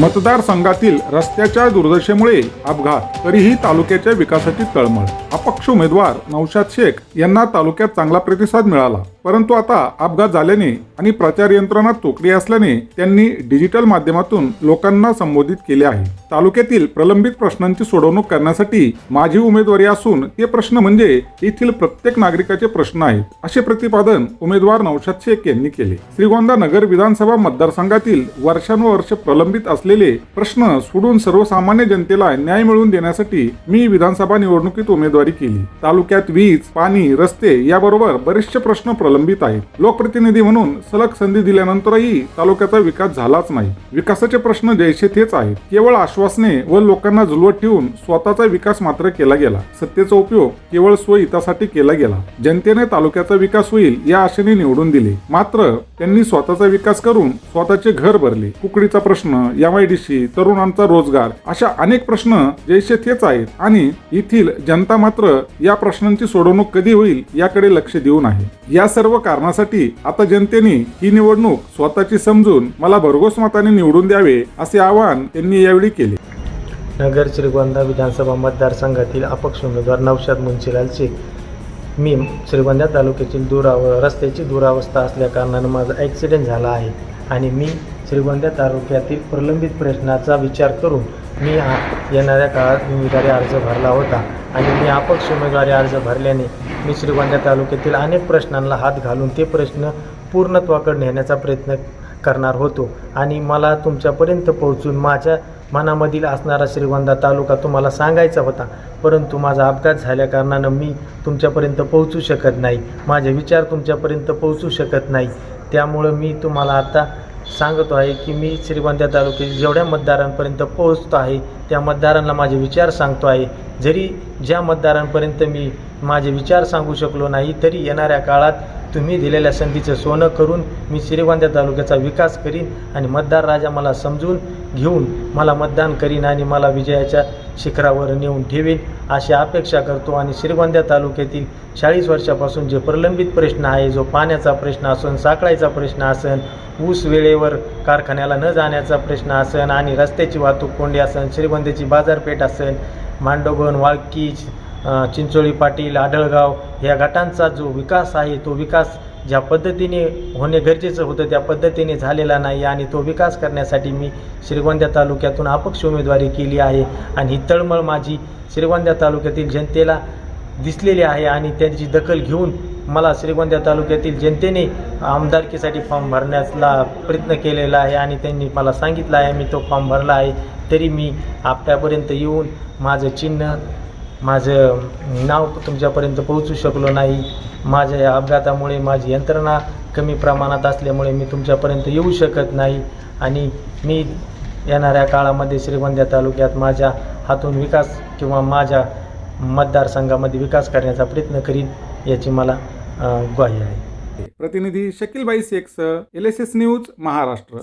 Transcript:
मतदारसंघातील रस्त्याच्या दुर्दशेमुळे अपघात तरीही तालुक्याच्या विकासाची तळमळ अपक्ष उमेदवार नौशाद शेख यांना तालुक्यात चांगला प्रतिसाद मिळाला. परंतु आता अपघात झाल्याने आणि प्रचार यंत्रणा तोकडी असल्याने त्यांनी डिजिटल माध्यमातून लोकांना संबोधित केले आहे. तालुक्यातील प्रलंबित प्रश्नांची सोडवणूक करण्यासाठी माझी उमेदवारी असून ते प्रश्न म्हणजे येथील प्रत्येक नागरिकाचे प्रश्न आहेत असे प्रतिपादन उमेदवार नौशाद शेख यांनी केले. श्रीगोंदा नगर विधानसभा मतदारसंघातील वर्षानुवर्ष प्रलंबित असलेले प्रश्न सोडून सर्वसामान्य जनतेला न्याय मिळवून देण्यासाठी मी विधानसभा निवडणुकीत उमेदवार केली. तालुक्यात वीज पाणी रस्ते याबरोबर बरेचसे प्रश्न प्रलंबित आहेत. लोकप्रतिनिधी म्हणून सलग संधी दिल्यानंतरही तालुक्याचा विकास झालाच नाही. विकासाचे प्रश्न जैसे तेच आहेत. केवळ आश्वासने व लोकांना जुलवत ठेवून स्वतःचा विकास मात्र केला गेला. सत्तेचा उपयोग केवळ स्वहितासाठी केला गेला. जनतेने तालुक्याचा विकास होईल या आशेने निवडून दिले. मात्र त्यांनी स्वतःचा विकास करून स्वतःचे घर भरले. कुकडीचा प्रश्न एमआयडीसी तरुणांचा रोजगार अशा अनेक प्रश्न जैसे तेच आहेत. आणि येथील जनता मात्र या प्रश्नांची सोडवणूक कधी होईल याकडे लक्ष देऊन आहे. या सर्व कारणासाठी आता जनतेने ही निवडणूक स्वतःची समजून मला भरघोस मताने निवडून द्यावे असे आवाहन त्यांनी यावेळी केले. नगर श्रीगोंदा विधानसभा मतदारसंघातील अपक्ष उमेदवार नौशाद मुन्शीलाल शेख. मी श्रीगोंदा तालुक्यातील दुराव रस्त्याची दुरावस्था असल्याकारणानं माझा ॲक्सिडेंट झाला आहे आणि मी श्रीगोंदा तालुक्यातील प्रलंबित प्रश्नाचा विचार करून मी हा येणाऱ्या काळात उमेदवारी अर्ज भरला होता आणि मी अपक्ष उमेदवारी अर्ज भरल्याने मी श्रीगोंदा तालुक्यातील अनेक प्रश्नांना हात घालून ते प्रश्न पूर्णत्वाकडे नेण्याचा प्रयत्न करणार होतो. आणि मला तुमच्यापर्यंत पोहोचून माझ्या मनामधील असणारा श्रीगोंदा तालुका तुम्हाला सांगायचा होता. परंतु माझा अपघात झाल्याकारणानं मी तुमच्यापर्यंत पोहोचू शकत नाही. माझे विचार तुमच्यापर्यंत पोहोचू शकत नाही. त्यामुळं मी तुम्हाला आता सांगतो आहे की मी श्रीगोंदा तालुक्यातील जेवढ्या मतदारांपर्यंत पोहोचतो आहे त्या मतदारांना माझे विचार सांगतो आहे. जरी ज्या मतदारांपर्यंत मी माझे विचार सांगू शकलो नाही तरी येणाऱ्या काळात तुम्ही दिलेल्या संधीचं सोनं करून मी श्रीगोंदा तालुक्याचा विकास करीन आणि मतदार राजा मला समजून घेऊन मला मतदान करीन आणि मला विजयाच्या शिखरावर नेऊन ठेवेन अशी अपेक्षा करतो. आणि श्रीगोंद्या तालुक्यातील चाळीस वर्षापासून जे प्रलंबित प्रश्न आहे जो पाण्याचा प्रश्न असन साखळायचा प्रश्न असन ऊस वेळेवर कारखान्याला न जाण्याचा प्रश्न असन आणि रस्त्याची वाहतूक कोंडी असन श्रीगोंद्याची बाजारपेठ असन मांडोगण वाळकी चिंचोळी पाटील आढळगाव या गटांचा जो विकास आहे तो विकास ज्या पद्धतीने होणे गरजेचं होतं त्या पद्धतीने झालेला नाही आणि तो विकास करण्यासाठी मी श्रीगोंद्या तालुक्यातून अपक्ष उमेदवारी केली आहे. आणि ही तळमळ माझी श्रीगोंद्या तालुक्यातील जनतेला दिसलेली आहे आणि त्यांची दखल घेऊन मला श्रीगोंद्या तालुक्यातील जनतेने आमदारकीसाठी फॉर्म भरण्याचा प्रयत्न केलेला आहे आणि त्यांनी मला सांगितलं आहे मी तो फॉर्म भरला आहे तरी मी आपल्यापर्यंत येऊन माझं चिन्ह माझं नाव तुमच्यापर्यंत पोहोचू शकलो नाही. माझ्या या अपघातामुळे माझी यंत्रणा कमी प्रमाणात असल्यामुळे मी तुमच्यापर्यंत येऊ शकत नाही. आणि मी येणाऱ्या काळामध्ये श्रीगोंद्या तालुक्यात माझ्या हातून विकास किंवा माझ्या मतदारसंघामध्ये विकास करण्याचा प्रयत्न करीन याची मला ग्वाही आहे. प्रतिनिधी Shakilbai शेखसह L S S news Maharashtra.